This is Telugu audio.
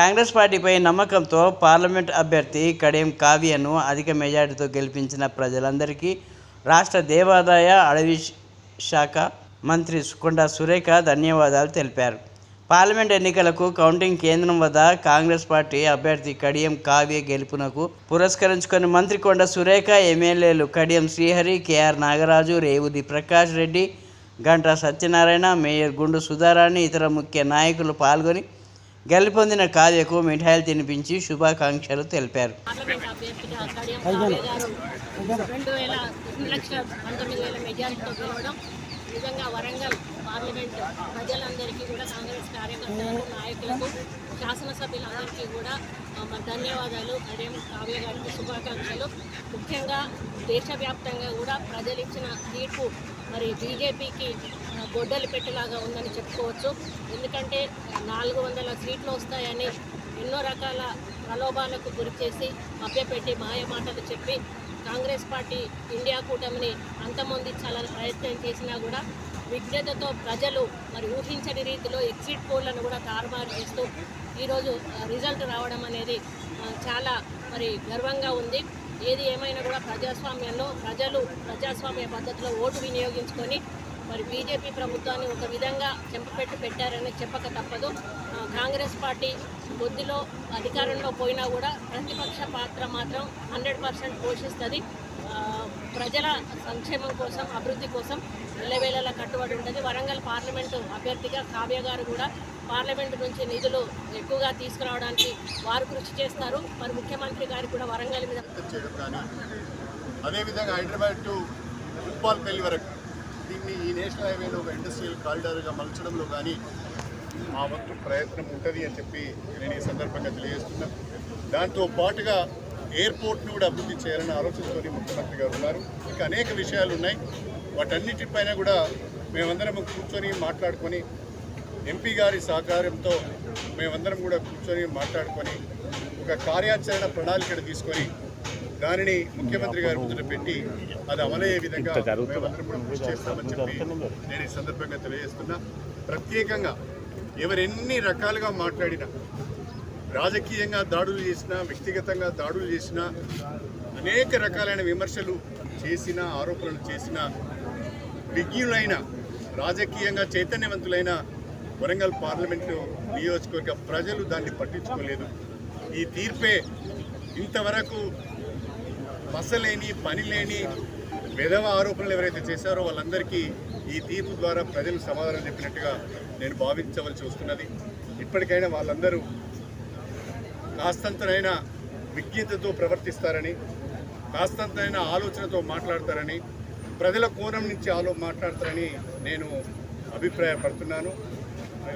కాంగ్రెస్ పార్టీపై నమ్మకంతో పార్లమెంట్ అభ్యర్థి కడియం కావ్యను అధిక మెజార్టీతో గెలిపించిన ప్రజలందరికీ రాష్ట్ర దేవాదాయ అడవి శాఖ మంత్రి కొండా సురేఖ ధన్యవాదాలు తెలిపారు. పార్లమెంట్ ఎన్నికలకు కౌంటింగ్ కేంద్రం వద్ద కాంగ్రెస్ పార్టీ అభ్యర్థి కడియం కావ్య గెలుపునకు పురస్కరించుకొని మంత్రి కొండ సురేఖ ఎమ్మెల్యేలు Kadiyam Srihari K R Nagaraju Revuri Prakash Reddy Ganta Satyanarayana mayor Gundu Sudharani ఇతర ముఖ్య నాయకులు పాల్గొని గెలుపొందిన కావ్యకు మిఠాయిలు తినిపించి శుభాకాంక్షలు తెలిపారు. పార్లమెంట్ రెండు వేల రెండు పంతొమ్మిది వేల మెజారిటీతో గెలవడం నిజంగా వరంగల్ పార్లమెంట్ ప్రజలందరికీ కూడా కాంగ్రెస్ కార్యకర్తలకు నాయకులకు శాసనసభ్యులందరికీ కూడా ధన్యవాదాలు కడియం కావ్య గారికి శుభాకాంక్షలు ముఖ్యంగా దేశవ్యాప్తంగా కూడా ప్రజలు ఇచ్చిన తీర్పు మరి బీజేపీకి గొడ్డలి పెట్టేలాగా ఉందని చెప్పుకోవచ్చు. ఎందుకంటే నాలుగు వందల సీట్లు వస్తాయని ఎన్నో రకాల ప్రలోభాలకు గురి చేసి మభ్యపెట్టి మాయ మాటలు చెప్పి కాంగ్రెస్ పార్టీ ఇండియా కూటమిని అంతమొందించాలని ప్రయత్నం చేసినా కూడా విజ్ఞతతో ప్రజలు మరి ఊహించని రీతిలో ఎగ్జిట్ పోల్లను కూడా తారుమారు చేస్తూ ఈరోజు రిజల్ట్ రావడం అనేది చాలా మరి గర్వంగా ఉంది. ఏది ఏమైనా కూడా ప్రజాస్వామ్యంలో ప్రజలు ప్రజాస్వామ్య పద్ధతిలో ఓటు వినియోగించుకొని మరి బీజేపీ ప్రభుత్వాన్ని ఒక విధంగా చెంపపెట్టి పెట్టారని చెప్పక తప్పదు. కాంగ్రెస్ పార్టీ బొద్దిలో అధికారంలో పోయినా కూడా ప్రతిపక్ష పాత్ర మాత్రం హండ్రెడ్ పర్సెంట్ పోషిస్తుంది. ప్రజల సంక్షేమం కోసం అభివృద్ధి కోసం ఎల్లవేళలా కట్టుబడి ఉంటుంది. వరంగల్ పార్లమెంటు అభ్యర్థిగా కావ్య గారు కూడా పార్లమెంటు నుంచి నిధులు ఎక్కువగా తీసుకురావడానికి వారు కృషి చేస్తారు. మరి ముఖ్యమంత్రి గారు కూడా వరంగల్ మీద చేయడం అదేవిధంగా హైదరాబాద్ టు ఉప్పాల్పల్లి వరకు దీన్ని ఈ నేషనల్ హైవేలో ఒక ఇండస్ట్రియల్ కారిడార్గా మలచడంలో కానీ మా వంతు ప్రయత్నం ఉంటుంది అని చెప్పి నేను ఈ సందర్భంగా తెలియజేస్తున్నాను. దాంతో పాటుగా ఎయిర్పోర్ట్ను కూడా అభివృద్ధి చేయాలని ఆలోచనతోని ముఖ్యమంత్రి గారు ఉన్నారు. ఇంకా అనేక విషయాలు ఉన్నాయి. వాటన్నిటిపైన కూడా మేమందరం కూర్చొని మాట్లాడుకొని ఎంపీ గారి సహకారంతో మేమందరం కూడా కూర్చొని మాట్లాడుకొని ఒక కార్యాచరణ ప్రణాళికను తీసుకొని దానిని ముఖ్యమంత్రి గారి ముందున పెట్టి అది అమలయ్యే విధంగా మేమందరం కూడా కృషి చేస్తామని చెప్పి నేను ఈ సందర్భంగా తెలియజేస్తున్నా. ప్రత్యేకంగా ఎవరెన్ని రకాలుగా మాట్లాడినా రాజకీయంగా దాడులు చేసినా వ్యక్తిగతంగా దాడులు చేసినా అనేక రకాలైన విమర్శలు చేసిన ఆరోపణలు చేసిన విజ్ఞులైన రాజకీయంగా చైతన్యవంతులైన వరంగల్ పార్లమెంటు నియోజకవర్గ ప్రజలు దాన్ని పట్టించుకోలేదు. ఈ తీర్పే ఇంతవరకు మసలేని పని లేని విధవ ఆరోపణలు ఎవరైతే చేశారో వాళ్ళందరికీ ఈ తీర్పు ద్వారా ప్రజలు సమాధానం చెప్పినట్టుగా నేను భావించవలసి వస్తున్నది. ఇప్పటికైనా వాళ్ళందరూ కాస్తంతనైనా విజ్ఞతతో ప్రవర్తిస్తారని కాస్తంతైనా ఆలోచనతో మాట్లాడతారని ప్రజల కోణం నుంచి ఆలో మాట్లాడతారని నేను అభిప్రాయపడుతున్నాను.